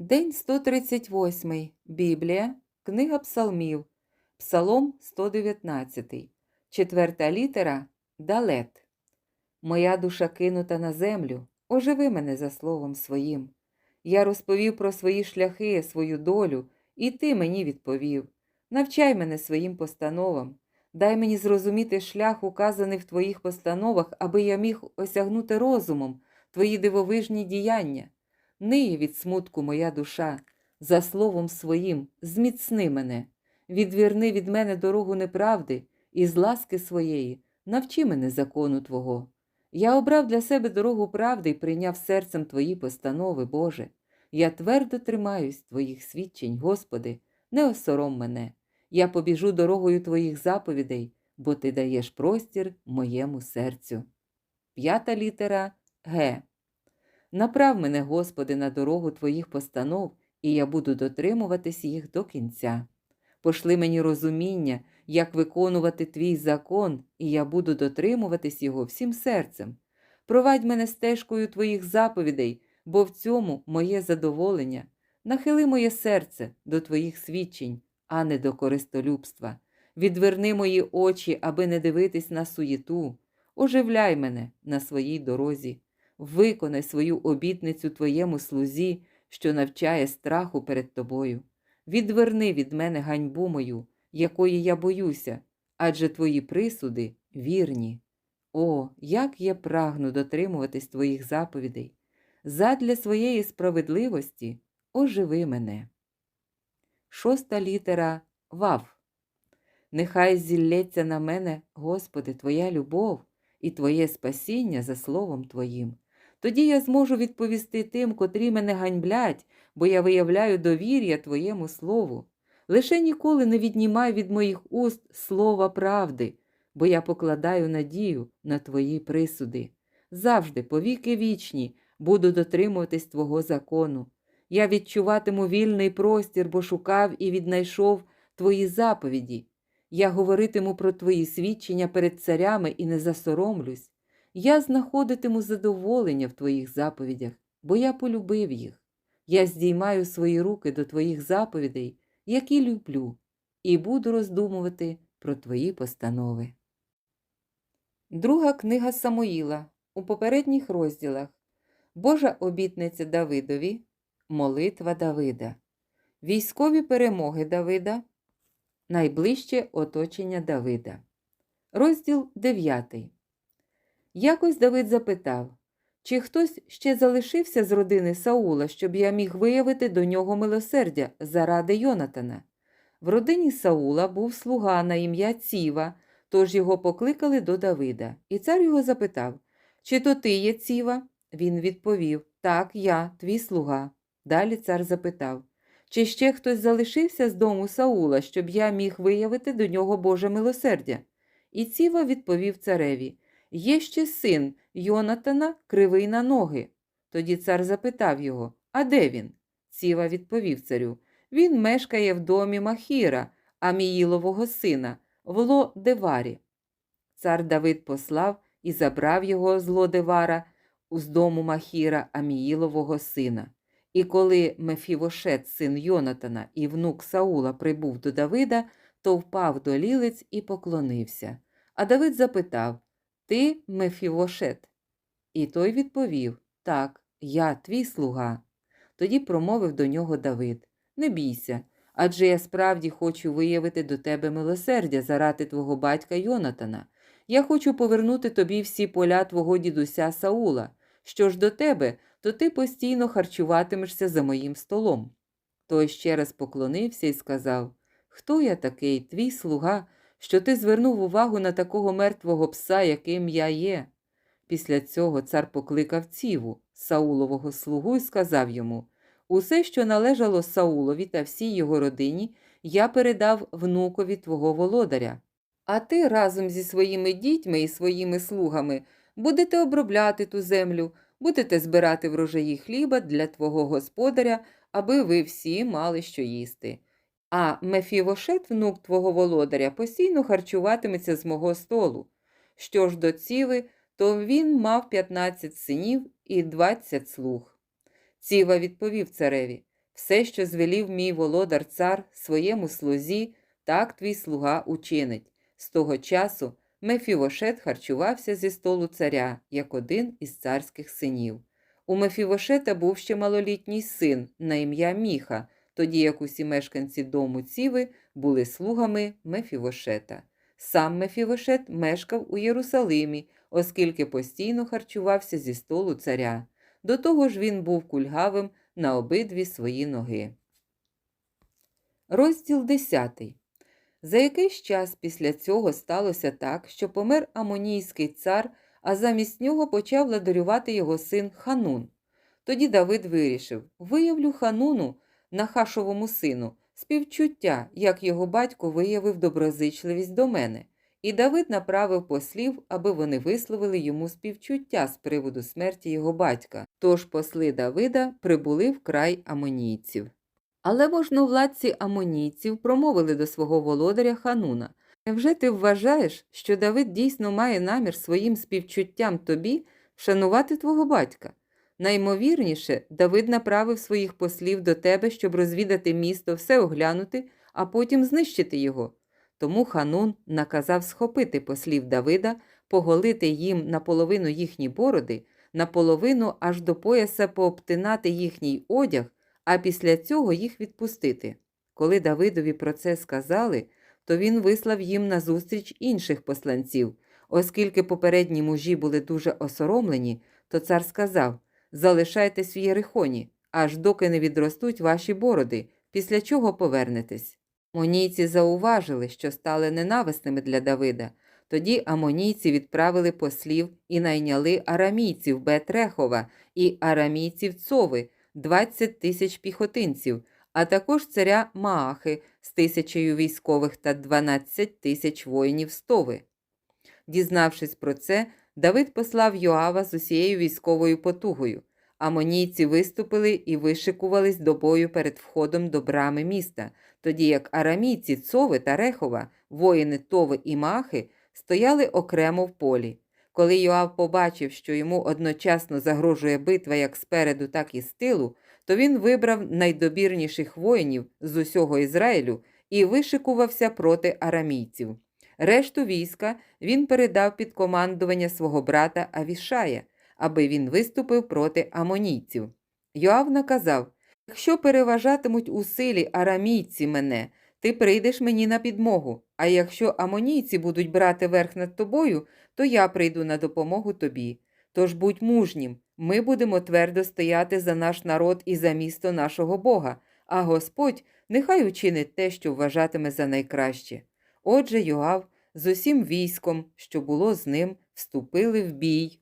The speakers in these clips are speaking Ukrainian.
День 138. Біблія. Книга Псалмів. Псалом 119. Четверта літера Далет. Моя душа кинута на землю. Оживи мене за словом своїм. Я розповів про свої шляхи, свою долю, і ти мені відповів. Навчай мене своїм постановам. Дай мені зрозуміти шлях, указаний в твоїх постановах, аби я міг осягнути розумом твої дивовижні діяння. Ниє від смутку моя душа, за словом своїм зміцни мене, відвірни від мене дорогу неправди і з ласки своєї навчи мене закону Твого. Я обрав для себе дорогу правди і прийняв серцем Твої постанови, Боже. Я твердо тримаюсь Твоїх свідчень, Господи, не осором мене. Я побіжу дорогою Твоїх заповідей, бо Ти даєш простір моєму серцю. П'ята літера Г. Направ мене, Господи, на дорогу Твоїх постанов, і я буду дотримуватись їх до кінця. Пошли мені розуміння, як виконувати Твій закон, і я буду дотримуватись його всім серцем. Провадь мене стежкою Твоїх заповідей, бо в цьому моє задоволення. Нахили моє серце до Твоїх свідчень, а не до користолюбства. Відверни мої очі, аби не дивитись на суєту. Оживляй мене на своїй дорозі виконай свою обітницю твоєму слузі, що навчає страху перед тобою. Відверни від мене ганьбу мою, якої я боюся, адже твої присуди вірні. О, як я прагну дотримуватись твоїх заповідей! Задля своєї справедливості оживи мене. Шоста літера Вав. Нехай зілється на мене, Господи, Твоя любов і Твоє спасіння за словом Твоїм. Тоді я зможу відповісти тим, котрі мене ганьблять, бо я виявляю довір'я Твоєму слову. Лише ніколи не віднімай від моїх уст слова правди, бо я покладаю надію на Твої присуди. Завжди, повіки вічні, буду дотримуватись Твого закону. Я відчуватиму вільний простір, бо шукав і віднайшов Твої заповіді. Я говоритиму про Твої свідчення перед царями і не засоромлюсь. Я знаходитиму задоволення в Твоїх заповідях, бо я полюбив їх. Я здіймаю свої руки до Твоїх заповідей, які люблю, і буду роздумувати про Твої постанови. Друга книга Самуїла у попередніх розділах Божа обітниця Давидові, Молитва Давида, Військові перемоги Давида, Найближче оточення Давида. Розділ 9. Якось Давид запитав, чи хтось ще залишився з родини Саула, щоб я міг виявити до нього милосердя заради Йонатана. В родині Саула був слуга на ім'я Ціва, тож його покликали до Давида. І цар його запитав, чи то ти є Ціва? Він відповів Так, я, твій слуга. Далі цар запитав, чи ще хтось залишився з дому Саула, щоб я міг виявити до нього Боже милосердя? І Ціва відповів цареві Є ще син Йонатана, кривий на ноги. Тоді цар запитав його А де він? Ціва відповів царю Він мешкає в домі Махіра, Аміїлового сина, в Лодеварі. Цар Давид послав і забрав його з Лодевара з дому Махіра, Аміїлового сина. І коли Мефівошет, син Йонатана і внук Саула прибув до Давида, то впав до лілиць і поклонився. А Давид запитав Ти Мефівошет? І той відповів Так, я твій слуга. Тоді промовив до нього Давид Не бійся, адже я справді хочу виявити до тебе милосердя заради твого батька Йонатана. Я хочу повернути тобі всі поля твого дідуся Саула. Що ж до тебе, то ти постійно харчуватимешся за моїм столом. Той ще раз поклонився і сказав Хто я такий, твій слуга, що ти звернув увагу на такого мертвого пса, яким я є? Після цього цар покликав ціву, Саулового слугу, і сказав йому Усе, що належало Саулові та всій його родині, я передав внукові твого володаря. А ти разом зі своїми дітьми і своїми слугами будете обробляти ту землю, будете збирати врожаї хліба для твого господаря, аби ви всі мали що їсти. А Мефівошет, внук твого володаря, постійно харчуватиметься з мого столу. Що ж до ціви, то він мав 15 синів і 20 слуг. Ціва відповів цареві Все, що звелів мій володар цар своєму слузі, так твій слуга учинить. З того часу Мефівошет харчувався зі столу царя, як один із царських синів. У Мефівошета був ще малолітній син на ім'я Міха, тоді як усі мешканці дому Ціви були слугами Мефівошета. Сам Мефівошет мешкав у Єрусалимі, оскільки постійно харчувався зі столу царя. До того ж він був кульгавим на обидві свої ноги. Розділ 10. За якийсь час після цього сталося так, що помер Амонійський цар, а замість нього почав владарювати його син Ханун. Тоді Давид вирішив: виявлю Хануну, Нахашовому сину, співчуття, як його батько виявив доброзичливість до мене. І Давид направив послів, аби вони висловили йому співчуття з приводу смерті його батька. Тож посли Давида прибули в край амонійців. Але можновладці амонійців промовили до свого володаря Хануна: Невже ти вважаєш, що Давид дійсно має намір своїм співчуттям тобі вшанувати твого батька? Наймовірніше, Давид направив своїх послів до тебе, щоб розвідати місто, все оглянути, а потім знищити його. Тому Ханун наказав схопити послів Давида, поголити їм наполовину їхні бороди, наполовину аж до пояса пообтинати їхній одяг, а після цього їх відпустити. Коли Давидові про це сказали, то він вислав їм назустріч інших посланців. Оскільки попередні мужі були дуже осоромлені, то цар сказав Залишайтесь в Єрихоні, аж доки не відростуть ваші бороди, після чого повернетесь. Монійці зауважили, що стали ненависними для Давида. Тоді амонійці відправили послів і найняли арамійців Бетрехова і арамійців Цови, 20 тисяч піхотинців, а також царя Маахи з тисячею військових та 12 тисяч воїнів Стови. Дізнавшись про це, Давид послав Йоава з усією військовою потугою. Амонійці виступили і вишикувались до бою перед входом до брами міста, тоді як арамійці Цови та Рехова, воїни Тови і Махи, стояли окремо в полі. Коли Йоав побачив, що йому одночасно загрожує битва як спереду, так і з тилу, то він вибрав найдобірніших воїнів з усього Ізраїлю і вишикувався проти арамійців. Решту війська він передав під командування свого брата Авішая, аби він виступив проти амонійців. Йоав наказав: Якщо переважатимуть у силі арамійці мене, ти прийдеш мені на підмогу, а якщо амонійці будуть брати верх над тобою, то я прийду на допомогу тобі. Тож будь мужнім, ми будемо твердо стояти за наш народ і за місто нашого Бога, а Господь нехай учинить те, що вважатиме за найкраще. Отже, Йоав з усім військом, що було з ним, вступили в бій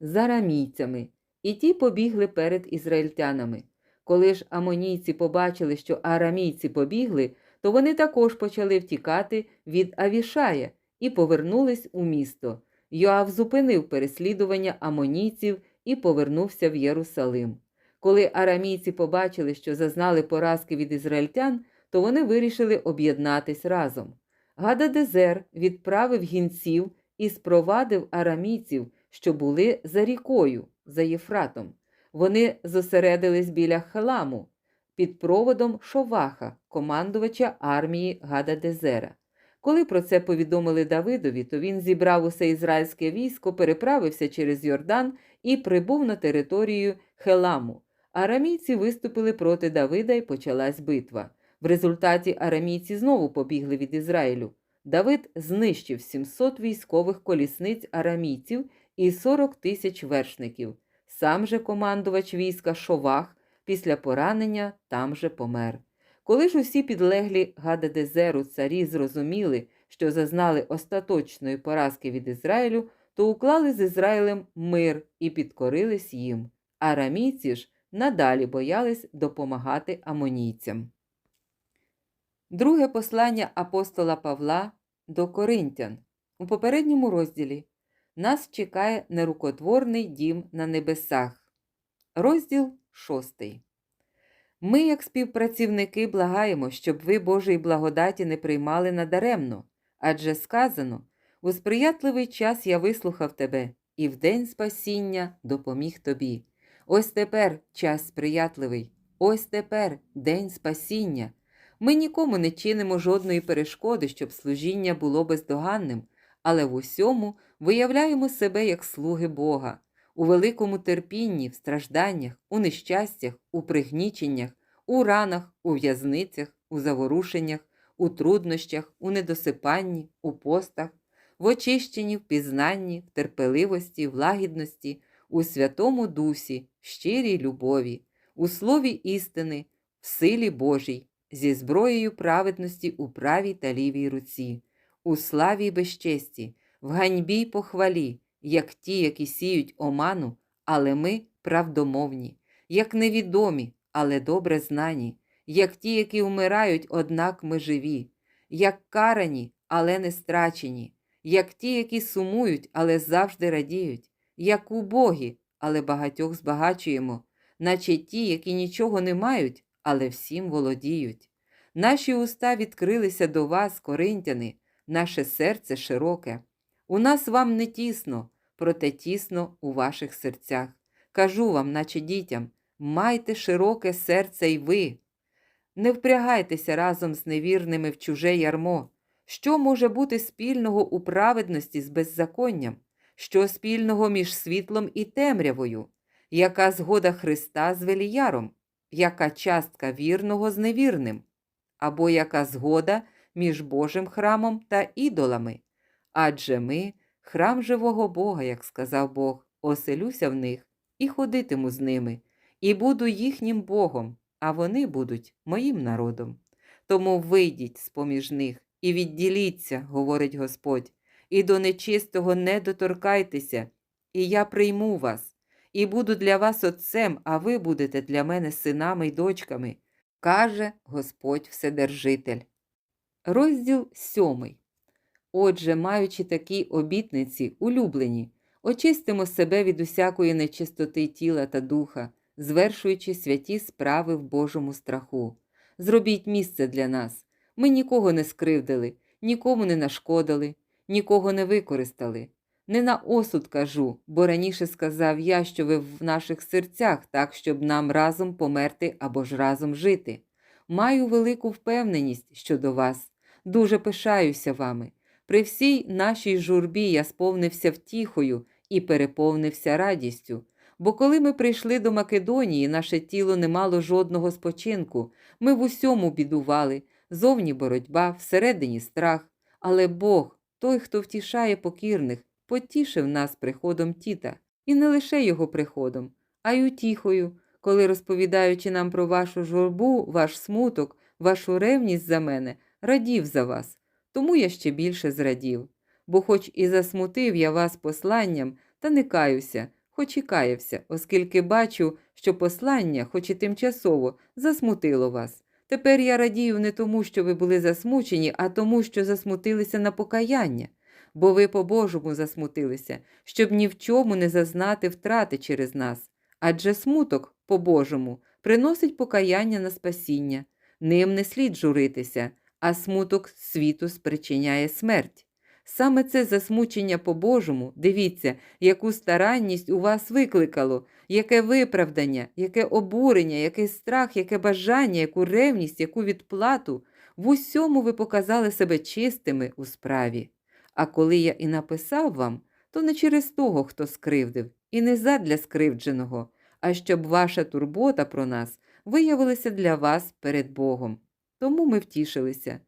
з арамійцями, і ті побігли перед ізраїльтянами. Коли ж амонійці побачили, що арамійці побігли, то вони також почали втікати від Авішая і повернулись у місто. Йоав зупинив переслідування амонійців і повернувся в Єрусалим. Коли арамійці побачили, що зазнали поразки від ізраїльтян, то вони вирішили об'єднатись разом. Гададезер відправив гінців і спровадив арамійців, що були за рікою, за Єфратом. Вони зосередились біля Халаму під проводом Шоваха, командувача армії Гададезера. Коли про це повідомили Давидові, то він зібрав усе ізраїльське військо, переправився через Йордан і прибув на територію Хеламу. Арамійці виступили проти Давида і почалась битва. В результаті арамійці знову побігли від Ізраїлю. Давид знищив 700 військових колісниць арамійців і 40 тисяч вершників. Сам же командувач війська Шовах після поранення там же помер. Коли ж усі підлеглі Гададезеру царі зрозуміли, що зазнали остаточної поразки від Ізраїлю, то уклали з Ізраїлем мир і підкорились їм. Арамійці ж надалі боялись допомагати амонійцям. Друге послання апостола Павла до Коринтян. У попередньому розділі нас чекає нерукотворний дім на небесах. Розділ 6. Ми, як співпрацівники, благаємо, щоб ви Божої благодаті не приймали надаремно, адже сказано у сприятливий час я вислухав тебе, і в день спасіння допоміг тобі. Ось тепер час сприятливий. Ось тепер день спасіння. Ми нікому не чинимо жодної перешкоди, щоб служіння було бездоганним, але в усьому виявляємо себе як слуги Бога, у великому терпінні, в стражданнях, у нещастях, у пригніченнях, у ранах, у в'язницях, у заворушеннях, у труднощах, у недосипанні, у постах, в очищенні, в пізнанні, в терпеливості, в лагідності, у Святому Дусі, в щирій любові, у слові істини, в силі Божій, зі зброєю праведності у правій та лівій руці, у славі й безчесті, в ганьбі й похвалі, як ті, які сіють оману, але ми правдомовні, як невідомі, але добре знані, як ті, які вмирають, однак ми живі, як карані, але не страчені, як ті, які сумують, але завжди радіють, як убогі, але багатьох збагачуємо, наче ті, які нічого не мають, але всім володіють. Наші уста відкрилися до вас, коринтяни, наше серце широке. У нас вам не тісно, проте тісно у ваших серцях. Кажу вам, наче дітям, майте широке серце й ви. Не впрягайтеся разом з невірними в чуже ярмо. Що може бути спільного у праведності з беззаконням? Що спільного між світлом і темрявою? Яка згода Христа з Веліяром? Яка частка вірного з невірним? Або яка згода між Божим храмом та ідолами? Адже ми храм живого Бога, як сказав Бог, оселюся в них і ходитиму з ними, і буду їхнім Богом, а вони будуть моїм народом. Тому вийдіть з поміж них і відділіться, говорить Господь, і до нечистого не доторкайтеся, і я прийму вас, і буду для вас отцем, а ви будете для мене синами й дочками, каже Господь Вседержитель. Розділ сьомий. Отже, маючи такі обітниці, улюблені, очистимо себе від усякої нечистоти тіла та духа, звершуючи святі справи в Божому страху. Зробіть місце для нас. Ми нікого не скривдили, нікому не нашкодили, нікого не використали. Не на осуд кажу, бо раніше сказав я, що ви в наших серцях, так, щоб нам разом померти або ж разом жити. Маю велику впевненість щодо вас, дуже пишаюся вами. При всій нашій журбі я сповнився втіхою і переповнився радістю. Бо коли ми прийшли до Македонії, наше тіло не мало жодного спочинку, ми в усьому бідували, зовні боротьба, всередині страх. Але Бог, той, хто втішає покірних, потішив нас приходом Тіта, і не лише його приходом, а й утіхою, коли, розповідаючи нам про вашу журбу, ваш смуток, вашу ревність за мене, радів за вас. Тому я ще більше зрадів. Бо, хоч і засмутив я вас посланням, та не каюся, хоч і каявся, оскільки бачу, що послання, хоч і тимчасово, засмутило вас. Тепер я радію не тому, що ви були засмучені, а тому, що засмутилися на покаяння, бо ви по-божому засмутилися, щоб ні в чому не зазнати втрати через нас. Адже смуток, по-божому, приносить покаяння на спасіння, ним не слід журитися, а смуток світу спричиняє смерть. Саме це засмучення по-божому, дивіться, яку старанність у вас викликало, яке виправдання, яке обурення, який страх, яке бажання, яку ревність, яку відплату. В усьому ви показали себе чистими у справі. А коли я і написав вам, то не через того, хто скривдив, і не задля скривдженого, а щоб ваша турбота про нас виявилася для вас перед Богом. Тому ми втішилися.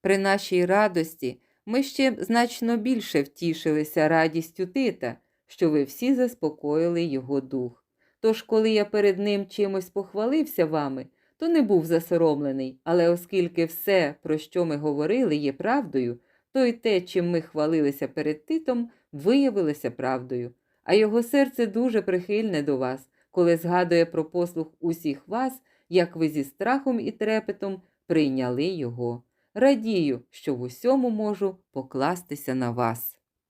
При нашій радості ми ще значно більше втішилися радістю Тита, що ви всі заспокоїли його дух. Тож, коли я перед ним чимось похвалився вами, то не був засоромлений, але оскільки все, про що ми говорили, є правдою, то й те, чим ми хвалилися перед Титом, виявилося правдою. А його серце дуже прихильне до вас, коли згадує про послуг усіх вас, як ви зі страхом і трепетом прийняли його. Радію, що в усьому можу покластися на вас.